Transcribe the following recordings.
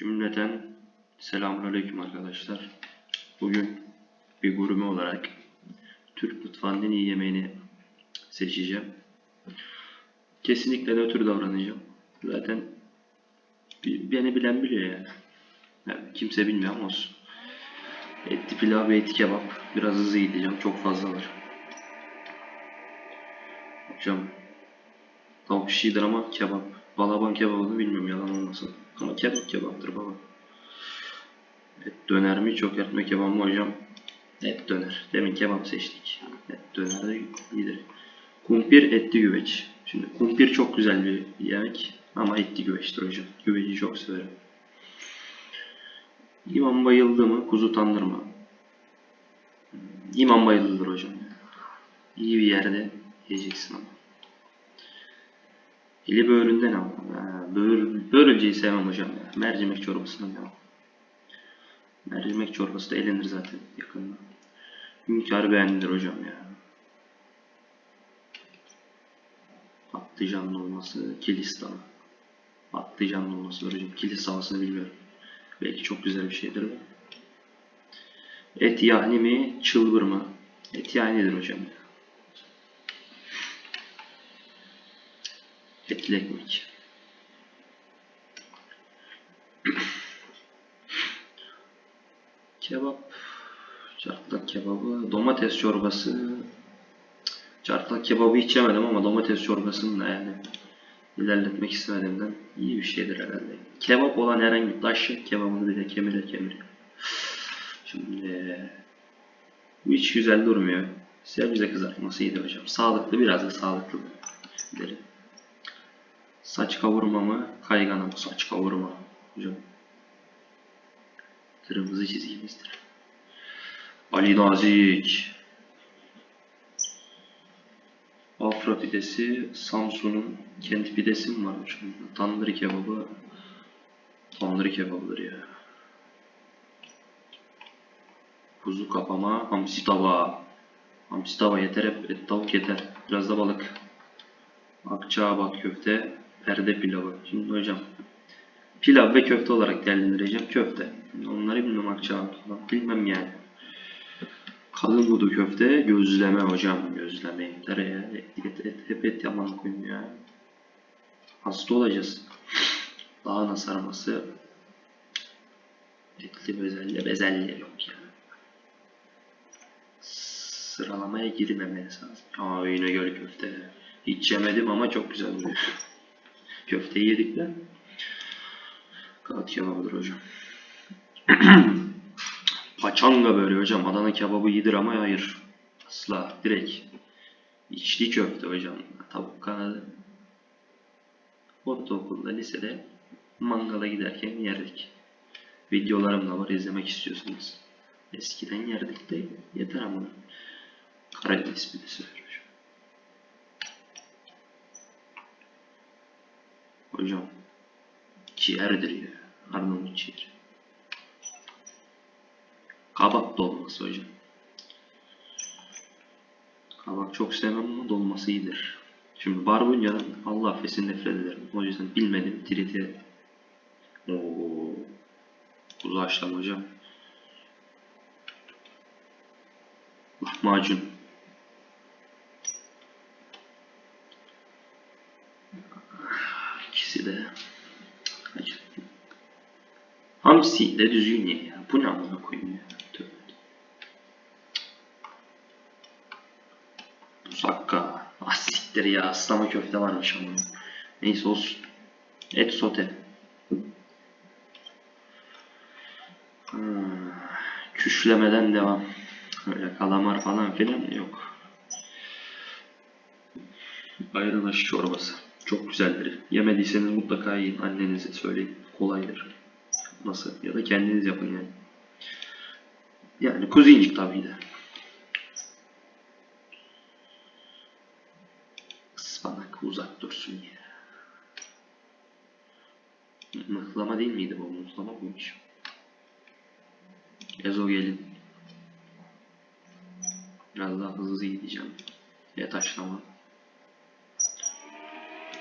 Cümleten selamünaleyküm arkadaşlar. Bugün bir gurme olarak Türk mutfağının en iyi yemeğini seçeceğim. Kesinlikle nötr davranacağım. Zaten beni bilen biliyor yani. yani kimse bilmiyor ama olsun. Etli pilav ve etli kebap. Biraz hızlı gideceğim. Çok fazla var. Hocam tavuk şişidir ama kebap. Balaban kebabını bilmiyorum yalan olmasın. Ama kebap kebaptır baba. Et döner mi çökertme kebap mı hocam? Et döner. Demin kebap seçtik. Et döner de iyidir. Kumpir etli güveç. Şimdi kumpir çok güzel bir yemek ama etli güveçtir hocam. Güveci çok severim. İmam bayıldı mı kuzu tandır mı? İmam bayıldıdır hocam. İyi bir yerde yiyeceksin ama. Eli böğründen al. Ha, böğür, börülceyi sevmem hocam ya. Mercimek çorbasından devam. Mercimek çorbası da elenir zaten yakında. Hünkârı beğendiler hocam ya. Patlıcanlı olması, kilis dalı. Patlıcanlı olması hocam. Kilis havasını bilmiyorum. Belki çok güzel bir şeydir bu. Et yani mi, çılbır mı? Et yanidir hocam. Etli ekmek. Kebap. Çartlak kebabı. Domates çorbası. Çartlak kebabı hiç yemedim ama domates çorbasını da yani ilerletmek istemediğimden iyi bir şeydir herhalde. Kebap olan herhangi bir taş kebabını bile kemire kemire. Şimdi bu hiç güzel durmuyor. Sebze kızartması iyiydi hocam. Sağlıklı biraz da sağlıklı derim. Saç kavurma mı? Kaygana mı? Saç kavurma. Hocam. Kırmızı çizgimizdir. Ali Nazik. Afra pidesi, Samsun'un kendi pidesi mi var hocam? Tandır kebabı, tandır kebabıdır ya. Kuzu kapama, hamsi tava. Hamsi tava yeter hep, et tavuk yeter. Biraz da balık. Akçaabat köfte, perde pilavı. Şimdi hocam, pilav ve köfte olarak değerlendireceğim. Köfte. Onları bilmem falan. Bilmem yani. Kalın budu köfte, gözleme hocam, gözleme. Tereyağı, et, et, et, hep et yaman koyun ya. Hasta olacağız. Lahana sarması, etli bezelye, bezelye yok ya. Sıralamaya girmemesi lazım. Aa yine göl köfte. Hiç yemedim ama çok güzel oluyor. Köfteyi yedik de. Kağıt kebabıdır hocam. Paçanga böyle hocam. Adana kebabı iyidir ama hayır. Asla. Direkt. İçli köfte hocam. Tavuk kanadı. Ortaokulda, lisede mangala giderken yerdik. Videolarım da var izlemek istiyorsanız. Eskiden yerdik de yeter ama. Karadeniz pidesi var hocam. Ciğerdir ya. Arnavut ciğeri. Kabak dolması hocam. Kabak çok sevmem ama dolması iyidir. Şimdi barbunya'dan Allah affetsin nefret ederim. O yüzden bilmedim triti. Oo. Kuzu hocam. Lahmacun. İkisi de acı. Hamsi de düzgün ye ya. Bu ne amına koyayım ya. Tövbe. Musakka. Ah siktir ya. Aslama köfte varmış ama. Neyse olsun. Et sote. Hmm. Küşlemeden devam. Öyle kalamar falan filan yok. Ayran aşı çorbası. Çok güzeldir. Yemediyseniz mutlaka yiyin. Annenize söyleyin. Kolaydır. Nasıl? Ya da kendiniz yapın yani. Yani kuzincik tabii de. Ispanak uzak dursun ya. Mıhlama değil miydi bu? Mıhlama mıymış? Ezogelin. Biraz daha hızlı gideceğim. Et haşlama.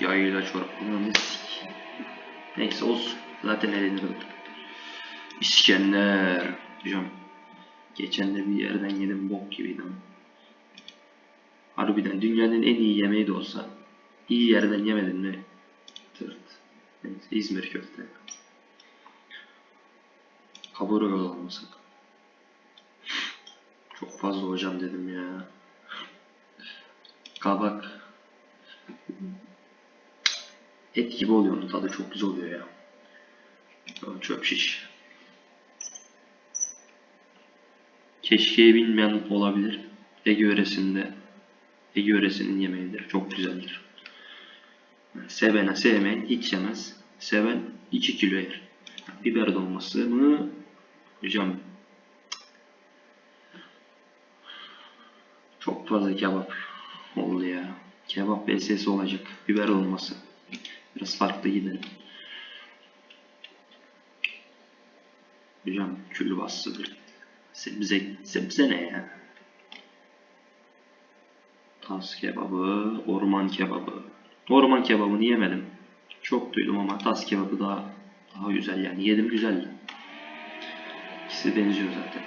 Yayla çorabını Neyse olsun. Zaten elenirdim. İskender. Hocam. Geçen de bir yerden yedim bok gibiydi ama. Harbiden dünyanın en iyi yemeği de olsa iyi yerden yemedin mi? Tırt. Neyse, İzmir köfte. Kaburga olmasın. Çok fazla hocam dedim ya. Kabak. Et gibi oluyor onun tadı çok güzel oluyor ya. Çöp şiş. Keşkeyi bilmeyen olabilir. Ege yöresinde Ege yöresinin yemeğidir. Çok güzeldir. Sevene sevmeyen hiç yemez. Seven 2 kilo yer. Biber dolması mı? Hocam çok fazla kebap oldu ya. Kebap vs olacak. Biber olması. Biraz farklı gidelim. Hocam külbastıdır. Sebze, sebze ne ya? Tas kebabı, orman kebabı. Orman kebabını yemedim. Çok duydum ama tas kebabı daha daha güzel yani. Yedim güzeldi. İkisi benziyor zaten.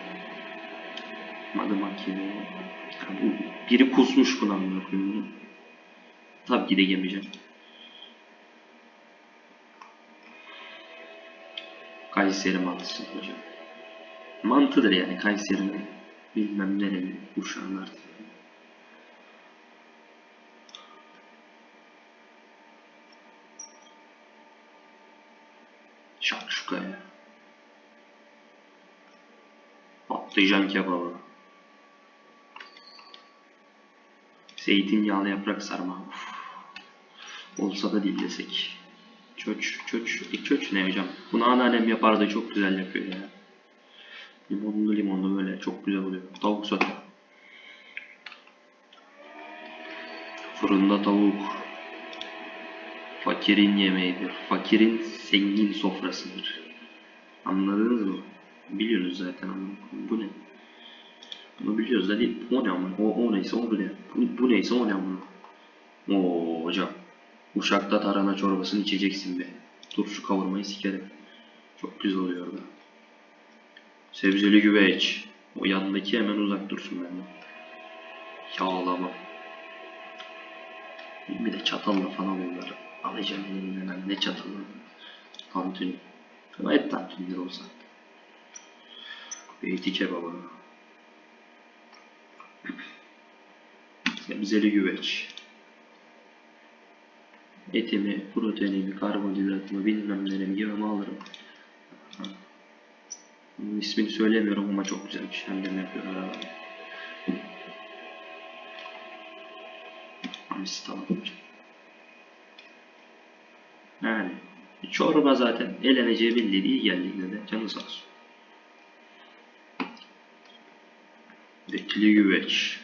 Madımak yemeği. Yani biri kusmuş buna bunu. Tabii ki de yemeyeceğim. Kayseri mantısı hocam. Mantıdır yani Kayseri'nin bilmem nereli uşağın artık. Şakşuka. Patlıcan kebabı. Zeytinyağlı yaprak sarma. Uf. Olsa da dillesek. Çöç, çöç, e, çöç ne hocam? Bunu anneannem yapardı çok güzel yapıyor ya. Limonlu limonlu böyle çok güzel oluyor. Tavuk sote. Fırında tavuk. Fakirin yemeğidir. Fakirin zengin sofrasıdır. Anladınız mı? Biliyorsunuz zaten ama bu ne? Bunu biliyoruz da değil. O ne ama? O, o neyse o bu ne? Bu, bu neyse o ne ama? Oo hocam. Uşakta tarhana çorbasını içeceksin be. Turşu kavurmayı sikerim. Çok güzel oluyor orada. Sebzeli güveç. O yanındaki hemen uzak dursun benden. Yağlama. Bir de çatalla falan onları. Alacağım elinden ne çatalı. Tantuni. Ama et tantunidir olsa. Beyti kebabı. Sebzeli güveç. Etimi, proteinimi, karbonhidratımı bilmem neremi yağımı alırım. İsmini söylemiyorum ama çok güzel bir. Annem yapıyor. Hamsi tamam. Yani çorba zaten eleneceği belli değil geldiğinde de canı sağ olsun. Etli güveç.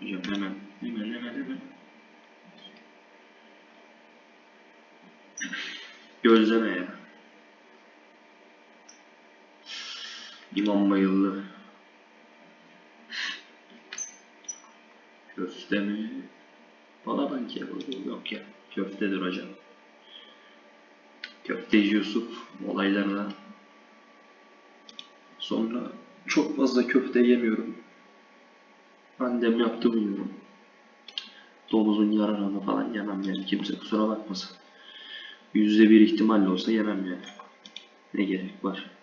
Hocam hemen hemen hemen hemen. Gözleme ya. İmam bayıldı. Köfte mi? Balaban kebabı yok ya. Köftedir hocam. Köfteci Yusuf olaylarına sonra çok fazla köfte yemiyorum. Annem yaptı bilmiyorum. Domuzun yararını falan yemem yani kimse kusura bakmasın. Yüzde bir ihtimalle olsa yemem yani. Ne gerek var?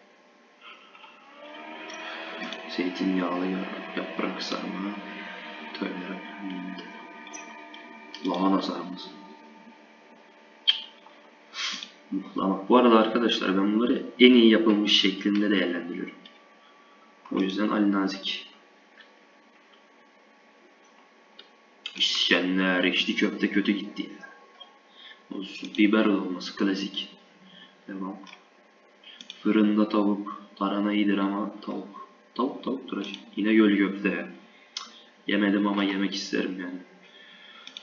Zeytinyağlı yaprak sarma. Tövbe. Lahana sarması. Muhlama. Bu arada arkadaşlar ben bunları en iyi yapılmış şeklinde değerlendiriyorum. O yüzden Ali Nazik. İskender, içli köfte kötü gitti. Olsun. Biber dolması klasik. Devam. Fırında tavuk. Tarhana iyidir ama tavuk. Tavuk tavuktur acı. Yine göl köfte. Cık, Yemedim ama yemek isterim yani.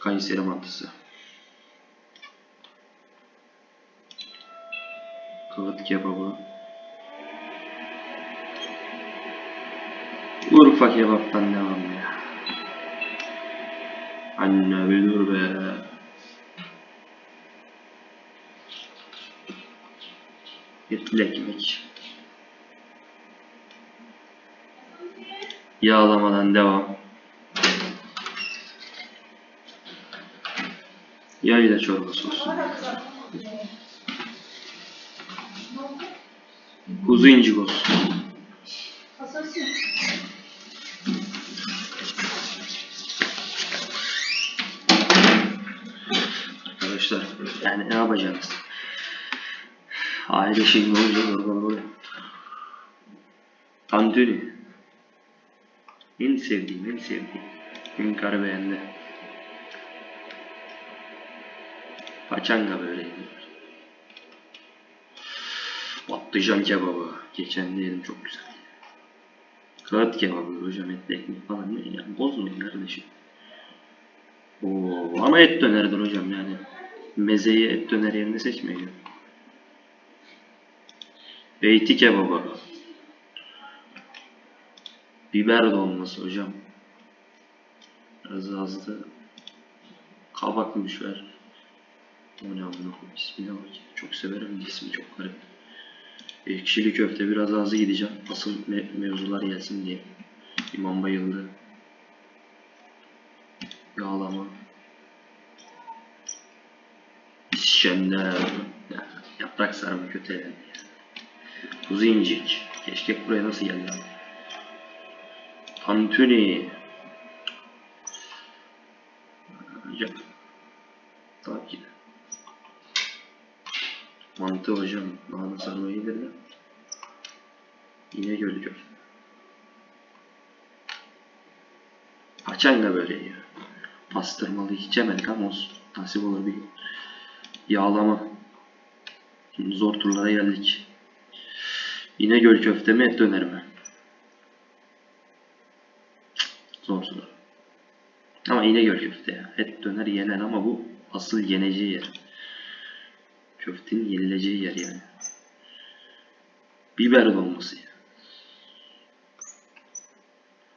Kayseri mantısı. Kılıt kebabı. Urfa kebaptan devam ya. Anne bir dur be. Bir ekmek. Yağlamadan devam. Yayla çorbası olsun. Kuzu incik olsun. Arkadaşlar yani ne yapacağız? Aile şeyi olunca zorbalı oluyor. Tantuni. En sevdiğim, en sevdiğim. Hünkar beğendi. Paçanga böyle yenir. Patlıcan kebabı. Geçen de yedim çok güzel. Kağıt kebabı hocam etli ekmek falan ne ya bozmayın kardeşim. Oo, ama et dönerdir hocam yani. Mezeyi et döner yerine seçmeyin. Beyti kebabı. Biber dolması hocam. Biraz azdı. Kabak müşver. O ne koyayım ismine. Çok severim ismi çok garip. Ekşili köfte biraz azı gideceğim. Asıl me- mevzular gelsin diye. İmam bayıldı. Yağlama. İskender. Ya, yaprak sarma kötü elendi ya. Kuzu incik. Keşke buraya nasıl geldi. Tantuni. Hocam. Tabii. Mantı hocam. Lahana sarma iyidir de. Yine gördük köfte. Paçanga böreği. ya. Pastırmalı hiç yemedik ama olsun. Nasip olur bir. Yağlama. Şimdi zor turlara geldik. İnegöl köfte mi et döner mi? Cık, Zor soru. Ama İnegöl köfte. Et döner yenen ama bu asıl yeneceği yer. Köftenin yenileceği yer yani. Biber dolması.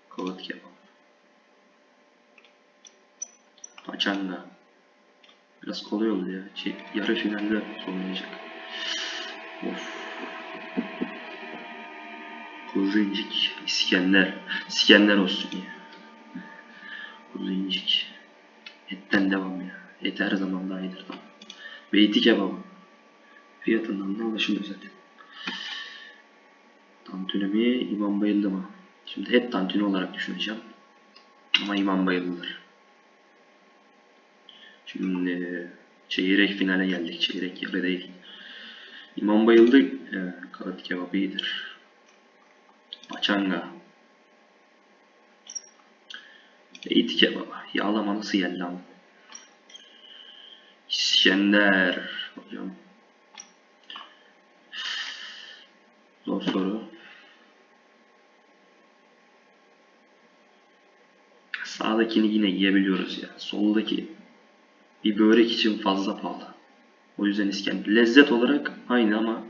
Kağıt kebap. Paçanga. Biraz kolay oldu ya. Şey, yarı finalde sonlanacak. Of. Kuzu incik. İskender. İskender olsun ya. Kuzu incik. Etten devam ya. Et her zaman daha iyidir. Beyti kebabı. Fiyatından da anlaşılıyor zaten. Tantuni mi, İmam Bayıldı mı? Şimdi et tantuni olarak düşüneceğim. Ama İmam Bayıldı'dır. Şimdi çeyrek finale geldik. Çeyrek yarı değil. İmam Bayıldı e, kağıt kebabı iyidir. Paçanga. Beyti kebabı. Yağlama nasıl geldi ama? İskender. Hocam. Zor soru. Sağdakini yine yiyebiliyoruz ya. Soldaki bir börek için fazla pahalı. O yüzden İskender. Lezzet olarak aynı ama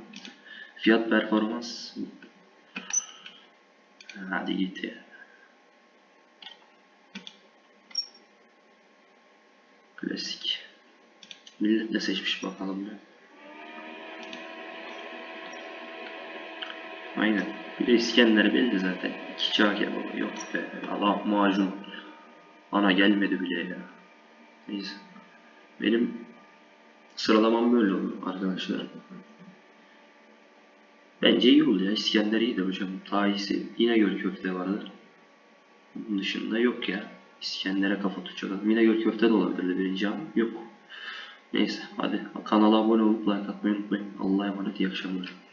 fiyat performans hadi git ya. Klasik. Millet ne seçmiş bakalım ya. Aynen. Bir de İskender belli zaten. İki kebabı. Yok be. Allah macun. Ana gelmedi bile ya. Neyse. Benim sıralamam böyle oldu arkadaşlar. Bence iyi oldu ya. İskender iyiydi hocam. Daha iyisi. İnegöl köfte vardı. Bunun dışında yok ya. İskender'e kafa tutacak adam. İnegöl köfte de olabilirdi birinci ama yok. Neyse hadi kanala abone olup like atmayı unutmayın. Allah'a emanet iyi akşamlar.